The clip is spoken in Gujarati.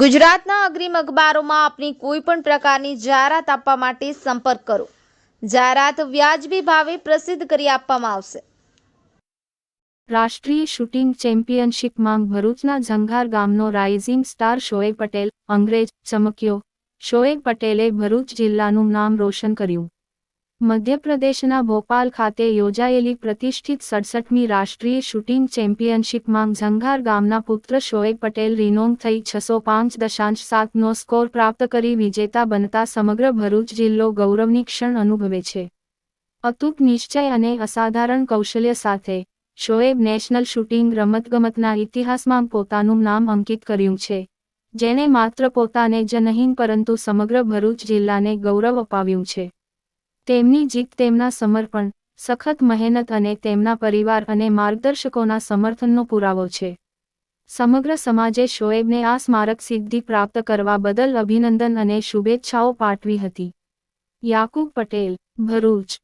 ગુજરાતના અગ્રીમ અખબારોમાં આપની કોઈ પણ પ્રકારની જાહેરાત આપવા માટે સંપર્ક કરો. જાહેરાત વ્યાજબી ભાવે પ્રસિદ્ધ કરી આપવામાં આવશે. રાષ્ટ્રીય શૂટિંગ ચેમ્પિયનશિપમાં ભરૂચના ઝંઘાર ગામનો રાઇઝિંગ સ્ટાર શોએબ પટેલ અંગ્રેજ ચમક્યો. શોએબ પટેલે ભરૂચ જિલ્લાનું નામ રોશન કર્યું. મધ્યપ્રદેશના ભોપાલ ખાતે યોજાયેલી પ્રતિષ્ઠિત સડસઠમી રાષ્ટ્રીય શૂટિંગ ચેમ્પિયનશિપમાં ઝંઘાર ગામના પુત્ર શોએબ પટેલ રિનોંગ થઈ છસો પાંચ દશાંશ સાતનો સ્કોર પ્રાપ્ત કરી વિજેતા બનતા સમગ્ર ભરૂચ જિલ્લો ગૌરવની ક્ષણ અનુભવે છે. અતૂટ નિશ્ચય અને અસાધારણ કૌશલ્ય સાથે, શોએબ નેશનલ શૂટિંગ રમતગમતના ઇતિહાસમાં પોતાનું નામ અંકિત કર્યું છે, જેણે માત્ર પોતાને જ નહીં પરંતુ સમગ્ર ભરૂચ જિલ્લાને ગૌરવ અપાવ્યું છે. તેમની જીત તેમના સમર્પણ, સખત મહેનત અને તેમના પરિવાર અને માર્ગદર્શકોના સમર્થનનો પુરાવો છે. સમગ્ર સમાજે શોએબને આ સ્મારક સિદ્ધિ પ્રાપ્ત કરવા બદલ અભિનંદન અને શુભેચ્છાઓ પાઠવી હતી. યાકુબ પટેલ, ભરૂચ.